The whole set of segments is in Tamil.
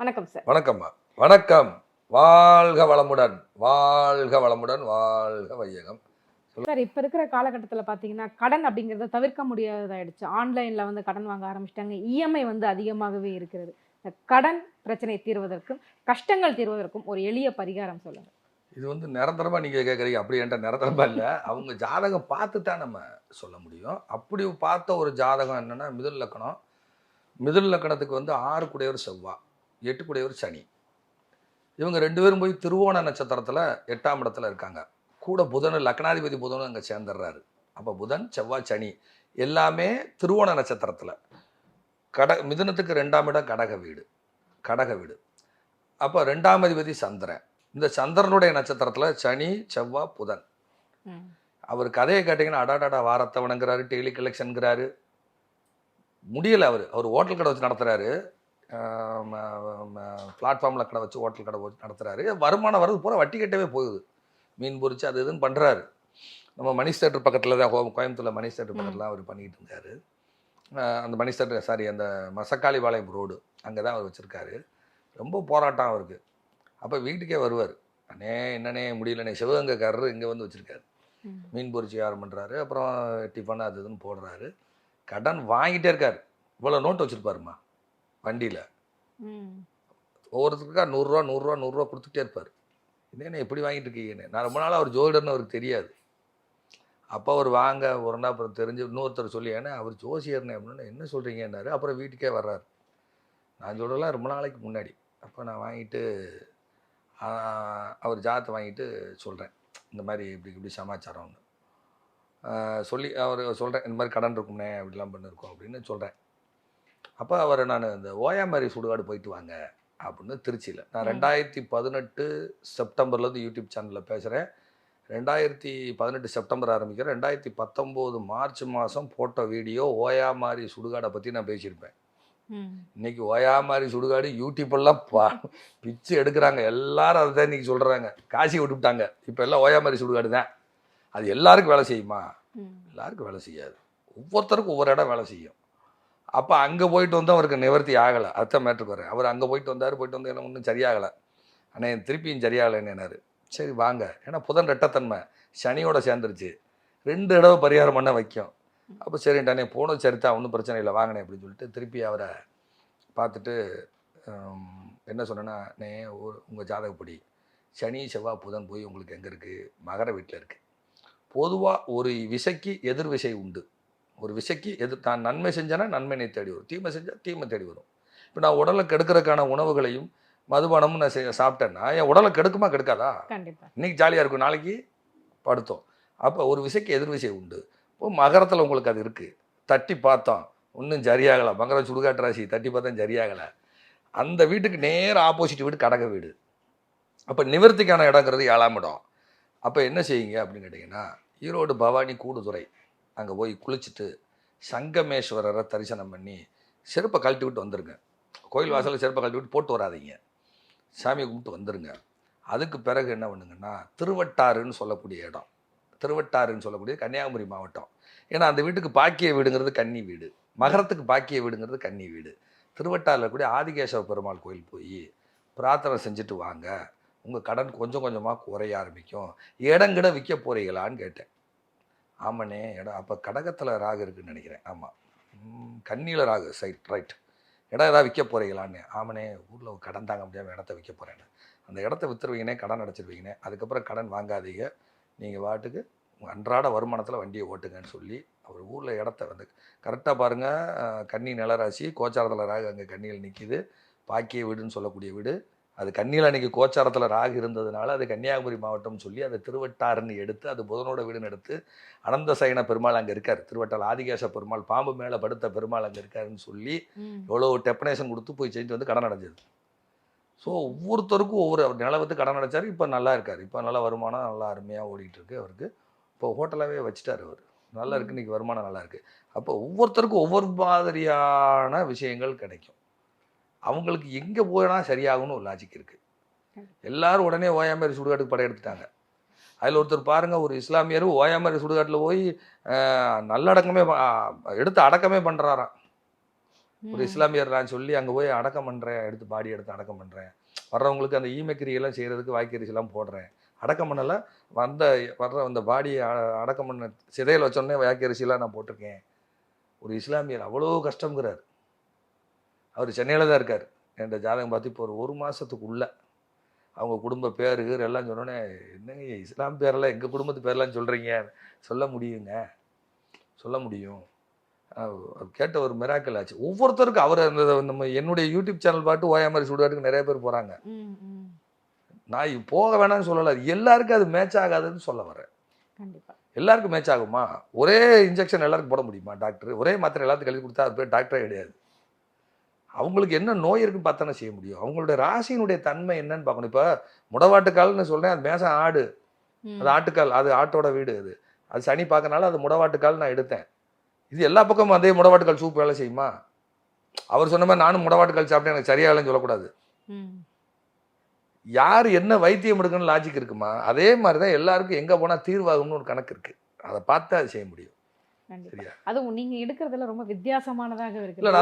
வணக்கம் சார் வணக்கம்மா. வணக்கம். வாழ்க வளமுடன். வாழ்க வளமுடன். வாழ்க வையகம். சார் இப்போ இருக்கிற காலகட்டத்தில் பார்த்தீங்கன்னா கடன் அப்படிங்கிறத தவிர்க்க முடியாததாயிடுச்சு. ஆன்லைனில் வந்து கடன் வாங்க ஆரம்பிச்சிட்டாங்க. இஎம்ஐ வந்து அதிகமாகவே இருக்கிறது. கடன் பிரச்சனை தீர்வதற்கும் கஷ்டங்கள் தீர்வதற்கும் ஒரு எளிய பரிகாரம் சொல்லுங்க. இது வந்து நிரந்தரமாக நீங்கள் கேட்குறீங்க அப்படி என்ற நிரந்தரமாக இல்லை. அவங்க ஜாதகம் பார்த்து தான் நம்ம சொல்ல முடியும். அப்படி பார்த்த ஒரு ஜாதகம் என்னென்னா மிதுல் லக்கணம். மிதுல் லக்கணத்துக்கு வந்து ஆறு குடையவர் செவ்வாய் எட்டு குடையவர் சனி. இவங்க ரெண்டு பேரும் போய் திருவோண நட்சத்திரத்தில் எட்டாம் இடத்துல இருக்காங்க. கூட புதன் லக்னாதிபதி புதனும் அங்கே சேர்ந்துடுறாரு அப்போ புதன் செவ்வாய் சனி எல்லாமே திருவோண நட்சத்திரத்தில். கட மிதுனத்துக்கு ரெண்டாம் இடம் கடக வீடு. கடக வீடு. அப்போ ரெண்டாம் அதிபதி சந்திரன் இந்த சந்திரனுடைய நட்சத்திரத்தில் சனி செவ்வாய் புதன். அவர் கதையை கேட்டிங்கன்னா அடாடாடா வாரத்தவனுங்கிறாரு டெய்லி கலெக்ஷனுங்கிறாரு. முடியலை அவர். அவர் ஹோட்டல் கடை வச்சு நடத்துகிறாரு பிளாட்ஃபார்மில் கடை வச்சு ஹோட்டல் கடை வச்சு நடத்துகிறாரு வருமானம் வர்றது பூரா வட்டி கட்டவே போகுது. மீன் பொரிச்சு அது இதுன்னு பண்ணுறாரு நம்ம மணிஷ் தேட்டர் பக்கத்தில் தான் கோ- கோயம்புத்தூர்ல மணிஷ் தேட்டர் பக்கத்தில் அவர் பண்ணிக்கிட்டு இருந்தார். அந்த மணிஷ் தேட்டர் சாரி அந்த மசக்காளிபாளையம் ரோடு அங்கே தான் அவர் வச்சுருக்காரு. ரொம்ப போராட்டம் அவருக்கு. அப்போ வீட்டுக்கே வருவார். அண்ணே என்னண்ணே முடியலண்ணே சிவகங்கைக்காரர் இங்கே வந்து வச்சுருக்காரு. மீன் பொரிச்சு வியாபாரம் பண்ணுறாரு அப்புறம் டிஃபன் அது இதுன்னு போடுறாரு. கடன் வாங்கிட்டே இருக்கார். இவ்வளோ நோட்டு வச்சுருப்பாருமா வண்டியில். ஒவ்வொருத்தருக்கா நூறுரூவா நூறுரூவா நூறுரூவா கொடுத்துட்டே இருப்பார். என்னண்ணே எப்படி வாங்கிட்டு இருக்கீங்கன்னு? நான் ரொம்ப நாள் அவர் ஜோதிடர்னு அவருக்கு தெரியாது. அப்போ அவர் வாங்க ஒரு நாள் அப்புறம் தெரிஞ்சு இன்னொருத்தர் சொல்லி ஏன்னா அவர் ஜோசியர்னே? அப்படின்னு என்ன சொல்கிறீங்கன்னாரு அப்புறம் வீட்டுக்கே வர்றாரு. நான் சொல்கிறலாம் ரொம்ப நாளைக்கு முன்னாடி. அப்போ நான் வாங்கிட்டு அவர் ஜாதத்தை வாங்கிட்டு சொல்கிறேன் இந்த மாதிரி இப்படி இப்படி சமாச்சாரம்னு. சொல்லி அவர் சொல்கிறேன் இந்த மாதிரி கடன் இருக்கும்னே அப்படிலாம் பண்ணிருக்கோம் அப்படின்னு சொல்கிறேன் அப்போ அவரை நான் இந்த ஓயாமாரி சுடுகாடு போயிட்டு வாங்க அப்படின்னு திருச்சியில். நான். ரெண்டாயிரத்தி பதினெட்டு செப்டம்பர்லேருந்து யூடியூப் சேனலில் பேசுகிறேன் ரெண்டாயிரத்தி பதினெட்டு செப்டம்பர் ஆரம்பிக்கிறேன். ரெண்டாயிரத்தி பத்தொம்போது மார்ச் மாதம் போட்ட வீடியோ ஓயாமாரி சுடுகாடை பற்றி நான் பேசியிருப்பேன். இன்னைக்கு ஓயாமாரி சுடுகாடு யூடியூப்பெல்லாம் பா பிச்சு எடுக்கிறாங்க. எல்லாரும் அதை தான் இன்னைக்கு சொல்கிறாங்க காசி விட்டுவிட்டாங்க இப்போ எல்லாம் ஓயாமாரி சுடுகாடு தான். அது எல்லாருக்கும் வேலை செய்யுமா. எல்லாருக்கும் வேலை செய்யாது. ஒவ்வொருத்தருக்கும் ஒவ்வொரு இடம் வேலை செய்யும். அப்போ அங்கே போயிட்டு வந்து அவருக்கு நிவர்த்தி ஆகலை. அத்தை மேட்ருக்கு வரேன் அவர் அங்கே போயிட்டு வந்தார் போயிட்டு வந்து எனக்கு ஒன்றும் சரியாகலை. அண்ணே திருப்பியும் சரியாகலைன்னு சரி வாங்க. ஏன்னா புதன் ரெட்டத்தன்மை. சனியோட சேர்ந்துருச்சு. ரெண்டு தடவை பரிகாரம் பண்ண வைக்கும். அப்போ சரின்ட்டானே போனது சரிதான் ஒன்றும் பிரச்சனை இல்லை. வாங்கினேன் அப்படின்னு சொல்லிட்டு திருப்பி அவரை பார்த்துட்டு என்ன சொன்னேன்னா நே உங்கள் ஜாதகப்படி சனி செவ்வாய் புதன் போய் உங்களுக்கு எங்கே இருக்குது மகர வீட்டில் இருக்குது பொதுவாக ஒரு விசைக்கு எதிர் விசை உண்டு. ஒரு விசைக்கு எதிர் தான் நன்மை செஞ்சேன்னா நன்மையை தேடி வரும். தீமை செஞ்சால் தீமை தேடி வரும். இப்போ நான் உடலை கெடுக்கிறதுக்கான உணவுகளையும் மதுபானமும் நான் செ- சாப்பிட்டேன்னா என் உடலை கெடுக்குமா கெடுக்காதா? இன்னைக்கு ஜாலியாக இருக்கும். நாளைக்கு படுத்தோம். அப்போ ஒரு விசைக்கு எதிர் விசை உண்டு. இப்போ மகரத்தில் உங்களுக்கு அது இருக்குது தட்டி பார்த்தோம். இன்னும் சரியாகலை. மகர சுடுகாட்டு ராசி தட்டி பார்த்தா சரியாகலை. அந்த வீட்டுக்கு நேர் ஆப்போசிட் வீடு கடக வீடு. அப்போ நிவர்த்திக்கான இடங்கிறது ஏழாம் இடம். அப்போ என்ன செய்யுங்க அப்படின்னு கேட்டிங்கன்னா ஈரோடு பவானி கூடுதுறை. அங்கே போய் குளிச்சுட்டு சங்கமேஸ்வரரை தரிசனம் பண்ணி செருப்பை கழட்டி விட்டு வந்துருங்க. கோயில் வாசலில் செருப்பை கழட்டி விட்டு போட்டு வராதீங்க. சாமியை கும்பிட்டு வந்துருங்க. அதுக்கு பிறகு என்ன பண்ணுங்கன்னா திருவட்டாறுன்னு சொல்லக்கூடிய இடம். திருவட்டாறுன்னு சொல்லக்கூடிய கன்னியாகுமரி மாவட்டம். ஏன்னா அந்த வீட்டுக்கு பாக்கிய வீடுங்கிறது கன்னி வீடு. மகரத்துக்கு பாக்கிய வீடுங்கிறது கன்னி வீடு. திருவட்டாரில் கூடிய ஆதிகேசவ பெருமாள் கோயில் போய் பிரார்த்தனை செஞ்சுட்டு வாங்க. உங்கள் கடன் கொஞ்சம் கொஞ்சமாக குறைய ஆரம்பிக்கும். இடங்கிட விற்க போறீங்களான்னு கேட்டேன். ஆமாண்ணே. எடா அப்போ கடகத்தில் ராகு இருக்குன்னு நினைக்கிறேன். ஆமாம் கண்ணியில் ராகு சைட் ரைட். இடம் ஏதாவது விற்க போகிறீங்களான்னு ஆமாண்ணே ஊரில் கடன் தாங்க முடியாமல் இடத்த விற்க போகிறேன்னு அந்த இடத்த விற்றுருவீங்கனே கடன் அடைச்சிருவீங்கனே அதுக்கப்புறம் கடன் வாங்காதீங்க. நீங்கள் வாட்டுக்கு அன்றாட வருமானத்தில் வண்டியை ஓட்டுங்கன்னு சொல்லி அவர் ஊரில் இடத்த வந்து கரெக்டாக பாருங்கள் கன்னி நிலராசி கோச்சாரத்தில் ராகு அங்கே கண்ணியில் நிற்கிது பாக்கிய வீடுன்னு சொல்லக்கூடிய வீடு. அது கன்னியில் அன்றைக்கி கோச்சாரத்தில் ராகு இருந்ததுனால அது கன்னியாகுமரி மாவட்டம்னு சொல்லி அதை திருவட்டாறுன்னு எடுத்து அது புதனோட வீடுன்னு எடுத்து அனந்த சயன பெருமாள் அங்கே இருக்கார். திருவட்டால் ஆதிகேச பெருமாள் பாம்பு மேலே படுத்த பெருமாள் அங்கே இருக்காருன்னு சொல்லி. எவ்வளோ டெப்பனேஷன் கொடுத்து போய் செஞ்சுட்டு வந்து கடன் அடைஞ்சது. ஸோ ஒவ்வொருத்தருக்கும் ஒவ்வொரு அவர் நிலவத்து கடன் அடைச்சார். இப்போ நல்லா இருக்கார். இப்போ நல்ல வருமானம் நல்லா அருமையாக ஓடிட்டு இருக்கு அவருக்கு. இப்போ ஹோட்டலாகவே வச்சுட்டார் அவர். நல்லா இருக்கு. இன்னைக்கு வருமானம் நல்லா இருக்கு. அப்போ ஒவ்வொருத்தருக்கும் ஒவ்வொரு மாதிரியான விஷயங்கள் கிடைக்கும். அவங்களுக்கு எங்கே போனா சரியாகும்னு ஒரு லாஜிக் இருக்கு. எல்லாரும் உடனே ஓயாமரி சுடுகாட்டுக்கு படையெடுத்துட்டாங்க அதில் ஒருத்தர் பாருங்க ஒரு இஸ்லாமியர் ஓயாமரி சுடுகாட்டில் போய் நல்லடக்கமே எடுத்து அடக்கமே பண்ணுறாராம் ஒரு இஸ்லாமியர் நான் சொல்லி அங்கே போய் அடக்கம் பண்ணுறேன் எடுத்து பாடி எடுத்து அடக்கம் பண்ணுறேன் வர்றவங்களுக்கு அந்த ஈமக்கிரியெல்லாம் செய்கிறதுக்கு வாய்க்கரிசிலாம் போடுறேன். அடக்கம் பண்ணல வந்த வர்ற அந்த பாடியை அடக்கம் பண்ண சிதையில் வச்சோடனே வாய்க்கரிசிலாம் நான் போட்டிருக்கேன். ஒரு இஸ்லாமியர் அவ்வளோ கஷ்டங்கிறார் அவர் சென்னையில் தான் இருக்கார். என்ற ஜாதகம் பார்த்து இப்போ ஒரு ஒரு மாதத்துக்குள்ள அவங்க குடும்ப பேரு எல்லாம் சொன்னோடனே என்னங்க இஸ்லாம் பேரெல்லாம் எங்கள் குடும்பத்து பேரெல்லாம் சொல்கிறீங்க சொல்ல முடியுங்க. சொல்ல முடியும். கேட்ட ஒரு மிராக்கல் ஆச்சு. ஒவ்வொருத்தருக்கும் அவர் அந்த நம்ம என்னுடைய யூடியூப் சேனல் பாட்டு ஓயா மாதிரி சுடுகாட்டுக்கு நிறைய பேர் போகிறாங்க. நான் போக வேணாம்னு சொல்லலை. எல்லாருக்கும் அது மேட்ச் ஆகாதுன்னு சொல்ல வரேன் எல்லாருக்கும் மேட்ச் ஆகுமா? ஒரே இன்ஜெக்ஷன் எல்லாருக்கும் போட முடியுமா டாக்டர் ஒரே மாத்திரை எல்லாத்துக்கும் எழுதி கொடுத்தா அது பேர் டாக்டரே கிடையாது. அவங்களுக்கு என்ன நோய் இருக்குன்னு பார்த்தானே செய்ய முடியும். அவங்களுடைய ராசியினுடைய தன்மை என்னன்னு பார்க்கணும். இப்போ முடவாட்டுக்கால்னு சொல்றேன் அது மேசம் ஆடு. அது ஆட்டுக்கால் அது ஆட்டோட வீடு அது. அது சனி பார்க்கறனால அது முடவாட்டுக்கால் நான் எடுத்தேன். இது எல்லா பக்கமும் அதே முடவாட்டுக்கால் சூப் வேலை செய்யுமா? அவர் சொன்ன மாதிரி நானும் முடவாட்டுக்கால் சாப்பிட்டேன் எனக்கு சரியாகலன்னு சொல்லக்கூடாது. யார் என்ன வைத்தியம் எடுக்கணும்னு லாஜிக் இருக்குமா? அதே மாதிரி தான் எல்லாருக்கும் எங்கே போனால் தீர்வாகும்னு ஒரு கணக்கு இருக்கு. அதை பார்த்து அது செய்ய முடியும். சரியா? அதுவும் நீங்க எடுக்கிறதுல ரொம்ப வித்தியாசமானதாக இருக்கு. இல்ல,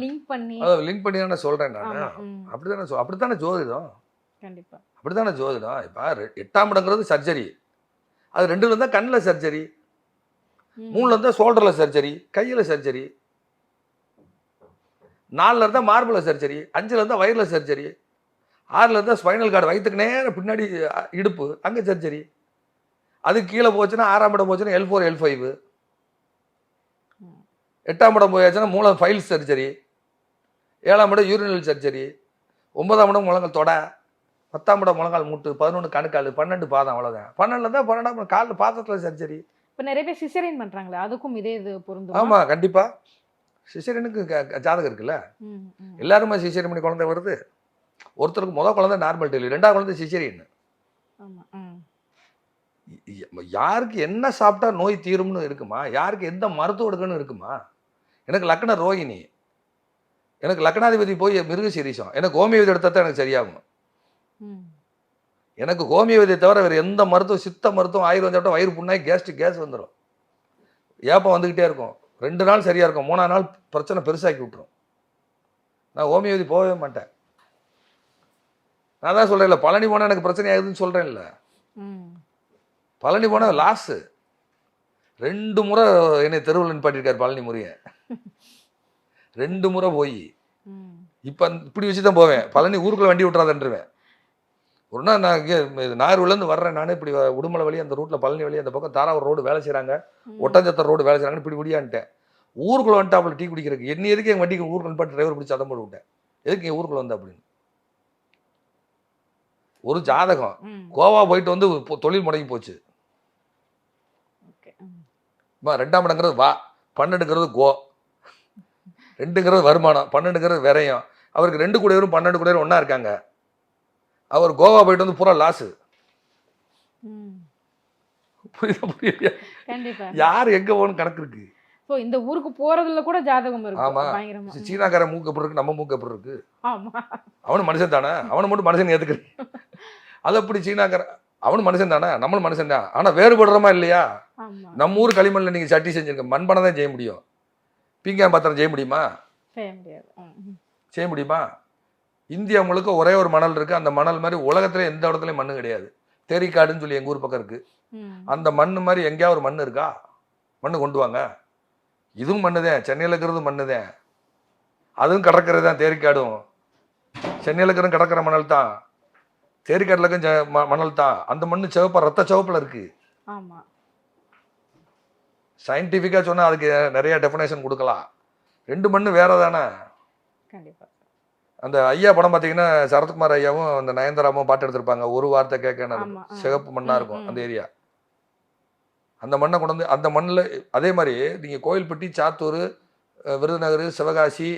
லிங்க் பண்ணி அதை லிங்க் பண்ணி நான் சொல்கிறேன் நான். ம். அப்படித்தானே ஜோதிடம்? கண்டிப்பா. அப்படித்தானே ஜோதிடம்? இப்போ எட்டாம் இடங்கிறது சர்ஜரி அது ரெண்டுல இருந்தால் கண்ணில் சர்ஜரி. மூணுல இருந்தால் ஷோல்டரில் சர்ஜரி கையில் சர்ஜரி நாலுல இருந்தால் மார்பில் சர்ஜரி அஞ்சுல இருந்தால் வயிறில் சர்ஜரி ஆறுல இருந்தால் ஸ்பைனல் கார்டு வயிற்றுக்கு நேரம் பின்னாடி இடுப்பு அங்கே சர்ஜரி அது கீழே போச்சுன்னா ஆறாம் இடம் போச்சுன்னா எல் ஃபோர் எல் ஃபைவ். எட்டாம் இடம் போயாச்சுன்னா மூளை ஃபைல் சர்ஜரி ஏழாம் இடம் யூரினல் சர்ஜரி ஒன்பதாம் இடம் முழங்கால் தொடை பத்தாம் இடம் முழங்கால் மூட்டு பதினொன்று கணுக்கால் பன்னெண்டு பாதம் அவ்வளோதான் பன்னெண்டுல தான் பன்னெண்டாம் காலில் பாதத்தில் சர்ஜரி இப்ப நிறைய பேர் சிசரின் பண்றாங்களே அதுக்கும் இதே இது பொருந்துமா? ஆமாம் கண்டிப்பாக சிசேரியனுக்கு ஜாதகம் இருக்குல்ல. எல்லாருமே சிசேரியன் பண்ணி குழந்தை வருது. ஒருத்தருக்கு முத குழந்தை நார்மல் டெலிவரி ரெண்டாவது குழந்தை சிசேரியன். யாருக்கு என்ன சாப்பிட்டா நோய் தீரும்னு இருக்குமா? யாருக்கு எந்த மருத்துவம் எடுக்கணும்னு இருக்குமா? எனக்கு லக்ன ரோகிணி எனக்கு லக்னாதிபதி போய் மிருக சீரிசம் எனக்கு ஹோமியோபதி எடுத்தா தான் எனக்கு சரியாகும். எனக்கு ஹோமியோபதியை தவிர வேறு எந்த மருத்துவம் சித்த மருத்துவம் ஆயுர்வேதம் சாப்பிட்டா வயிறு புண்ணாய் கேஸ்ட்ரிக் கேஸ் வந்துடும் ஏப்பம் வந்துக்கிட்டே இருக்கும். ரெண்டு நாள் சரியாக இருக்கும். மூணாவது நாள் பிரச்சனை பெருசாக்கி விட்டுரும். நான் ஹோமியோபதி போகவே மாட்டேன். நான் தான் சொல்கிறேன்ல பழனி போனால் எனக்கு பிரச்சனை ஆகுதுன்னு சொல்கிறேன்ல ம். பழனி போனால் லாஸு ரெண்டு முறை என்னை தெருவில் நிப்பாட்டியிருக்காரு பழனி முருகன். ரெண்டு முறை போய். இப்போ இப்படி வச்சு தான் போவேன். பழனி ஊருக்குள்ள வண்டி விட்றாதன்றுவேன் ஒரு நாள் நான் இங்கே நாகர்கோவிலேருந்து வர்றேன் நானே இப்படி உடுமலை வழி அந்த ரூட்டில் பழனி வழி அந்த பக்கம் தாராவூர் ரோடு வேலை செய்கிறாங்க. ஒட்டஞ்சத்தர் ரோடு வேலை செய்கிறாங்கன்னு இப்படி முடியான்ட்டேன் ஊருக்குள்ள வந்துட்டு அவளை டீ குடிக்கிறதுக்கு. என்ன எதுக்கு எங்கள் வண்டிக்கு ஊருக்கு நிப்பாட்டி டிரைவர் பிடிச்சி சதம் போட்டு விட்டேன் எதுக்கு என் ஊருக்குள்ள வந்த அப்படின்னு. ஒரு ஜாதகம். கோவா போயிட்டு வந்து தொழில் முடங்கி போச்சு. ரெண்டாம் இடங்கிறது வா பன்னெண்டுங்கிறது கோ. ரெண்டுங்கிறது வருமானம் பன்னெண்டுங்கிறது விரயம். அவருக்கு ரெண்டு கூடையரும் பன்னெண்டு கூடையரும் ஒன்றா இருக்காங்க. அவர் கோவா போயிட்டு வந்து பூரா லாஸு. புரியுதா புரியலையா? யார் எங்கே போகணும் கணக்கு இருக்கு? சோ இந்த ஊருக்கு போறதுல கூட ஜாதகம் இருக்கு ஆமா. சீனாக்காரன் மூக்கு எப்படி இருக்கு? நம்ம மூக்கு எப்படி இருக்கு? ஆமா. அவனும் மனுஷன் தானே? அவனை மட்டும் மனுஷன் ஏற்றுக்கிறேன் அது அப்படி சீனாக்காரன் அவனும் மனுஷன் தானே? நம்மளும் மனுஷன் தான். ஆனால் வேறுபடுறோமா இல்லையா? நம்ம ஊர் களிமண்ணில் நீங்கள் சட்டி செஞ்சிருக்க மண்பனை தான் செய்ய முடியும். பீங்கான் பாத்திரம் செய்ய முடியுமா? செய்ய முடியுமா? இந்தியா முழுக்க ஒரே ஒரு மணல் இருக்கு. அந்த மணல் மாதிரி உலகத்துல எந்த இடத்துலயும் மண்ணு கிடையாது. தேரிக்காடுன்னு சொல்லி எங்க ஊர் பக்கம் இருக்கு. ம். அந்த மண்ணு மாதிரி எங்கேயாவது ஒரு மண் இருக்கா? மண்ணு கொண்டு வாங்க. இதுவும் மண்ணுதான் சென்னையில் இருக்கிறது மண்ணுதான் அதுவும் கடற்கரை தான் தேரிக்காடும். சென்னையில் இருக்கிற கடற்கரை மணல் தான். தேரிக்காட்டில் இருக்க ஜ- ம- மணல் தான் அந்த மண்ணு சிவப்பா ரத்த சிவப்புல இருக்கு. சயின்டிஃபிக்காக சொன்னா அதுக்கு நிறைய டெஃபினேஷன் கொடுக்கலாம். ரெண்டு மண்ணு வேற தானே அந்த ஐயா படம் பார்த்தீங்கன்னா சரத்குமார் ஐயாவும் அந்த நயன்தாராவும் பாட்டு எடுத்திருப்பாங்க. ஒரு வார்த்தை கேட்க ஆமா, ஆ. சிகப்பு மண்ணா ம், இருக்கும். அந்த ஏரியா. அந்த மண்ணை கொண்டு வந்து அந்த மண்ணில் அதே மாதிரி நீங்கள் கோயில்பட்டி சாத்தூர் விருதுநகர் சிவகாசி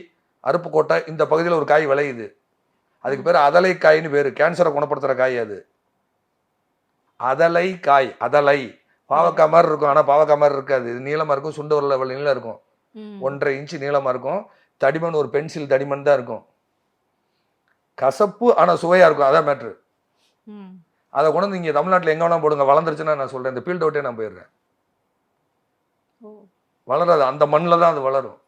அருப்புக்கோட்டை இந்த பகுதியில் ஒரு காய் விளையுது. அதுக்கு பேர் அதலை காய்னு பேர். கேன்சரை குணப்படுத்துகிற காய் அது. அதலை காய் அதலை. பாவக்காய் மாதிரி இருக்கும். ஆனால் பாவக்காய் மாதிரி இருக்காது. இது நீளமாக இருக்கும். சுண்டு வரல நீளம் இருக்கும். ஒன்றரை இன்ச்சு நீளமாக இருக்கும். தடிமன் ஒரு பென்சில் தடிமன் தான் இருக்கும். கசப்பு ஆனால் சுவையாக இருக்கும். அதான் மேட்ரு. அதை கொண்டு வந்து இங்கே தமிழ்நாட்டில் எங்கே வேணா போடுங்க. வளர்ந்துருச்சுன்னா நான் சொல்கிறேன் இந்த ஃபீல்ட் அவுட்டே நான் போயிடுறேன். வளராது. அந்த மண்ணில் தான் அது வளரும்.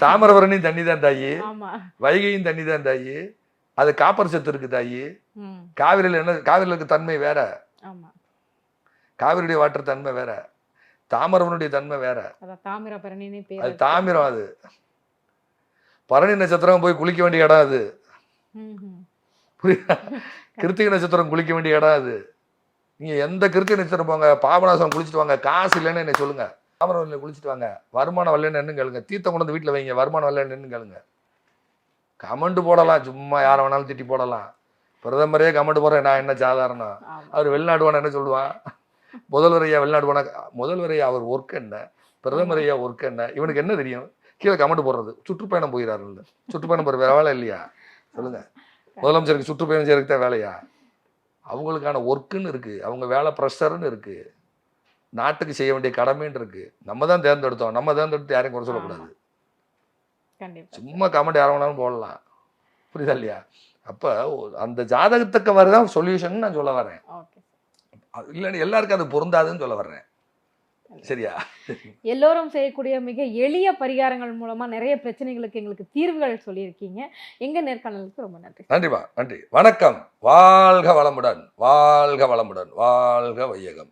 தாமிரபரணியும் தண்ணி தான் தாயி வைகையும் தண்ணி தான் தாயி. அது காப்பர் சத்து இருக்கு தாயி. காவிரியில் என்ன காவிரியில் இருக்க தன்மை வேற. காவிரியுடைய வாட்டர் தன்மை வேற. தாமிரபரனுடைய தன்மை வேற. அது. தாமிரம் அது. பரணி நட்சத்திரம் போய் குளிக்க வேண்டிய இடம் அது. புரியுதா? கிருத்திகை நட்சத்திரம் குளிக்க வேண்டிய இடம் அது. நீங்க எந்த கிருத்திகை நட்சத்திரம் போங்க பாபநாசம் குளிச்சுட்டு வாங்க காசு இல்லைன்னு என்ன சொல்லுங்க. தாமிரவல்லியில் குளிச்சுட்டு வாங்க. வருமானம் வரலன்னு என்ன கேளுங்க. தீர்த்தம் கொண்டு வந்து வீட்டில் வைங்க. வருமானம் வரலன்னு என்ன கேளுங்க. கமெண்ட் போடலாம். சும்மா யாரை வேணாலும் திட்டி போடலாம். பிரதமரே கமெண்ட் போடுறேன் நான் என்ன சாதாரணம். அவர் வெளிநாடு என்ன சொல்லுவான் முதல்வர் ஐயா வெளிநாடு போனா முதல்வர் ஐயா அவர் ஒர்க் என்ன? பிரதமர் ஐயா ஒர்க் என்ன? இவனுக்கு என்ன தெரியும்? கீழே கமெண்ட் போடுறது. சுற்றுப்பயணம் போயிடாருல்ல சுற்றுப்பயணம் போகிற வேலை இல்லையா? சொல்லுங்க. முதலமைச்சருக்கு சுற்றுப்பயணம் செய்யறதுக்கு தான் வேலையா? அவங்களுக்கான ஒர்க்குன்னு இருக்கு. அவங்க வேலை ப்ரெஷர்னு இருக்கு. நாட்டுக்கு செய்ய வேண்டிய கடமைன்னு இருக்கு. நம்ம தான் தேர்ந்தெடுத்தோம். நம்ம தேர்ந்தெடுத்து யாரையும் குறை சொல்லக்கூடாது. சும்மா கமெண்ட் யாரை வேணாலும் போடலாம். புரியுதா இல்லையா? அப்போ அந்த ஜாதகத்துக்கு வரதான் சொல்யூஷன் நான் சொல்ல வரேன் இல்லைன்னு எல்லாருக்கும் அது பொருந்தாதுன்னு சொல்ல வர்றேன். சரியா? எல்லோரும் செய்யக்கூடிய மிக எளிய பரிகாரங்கள் மூலமா நிறைய பிரச்சனைகளுக்கு எங்களுக்கு தீர்வுகள் சொல்லியிருக்கீங்க. எங்க நேர்காணலுக்கு ரொம்ப நன்றி நன்றிப்பா நன்றி. வணக்கம். வாழ்க வளமுடன். வாழ்க வளமுடன். வாழ்க வையகம்.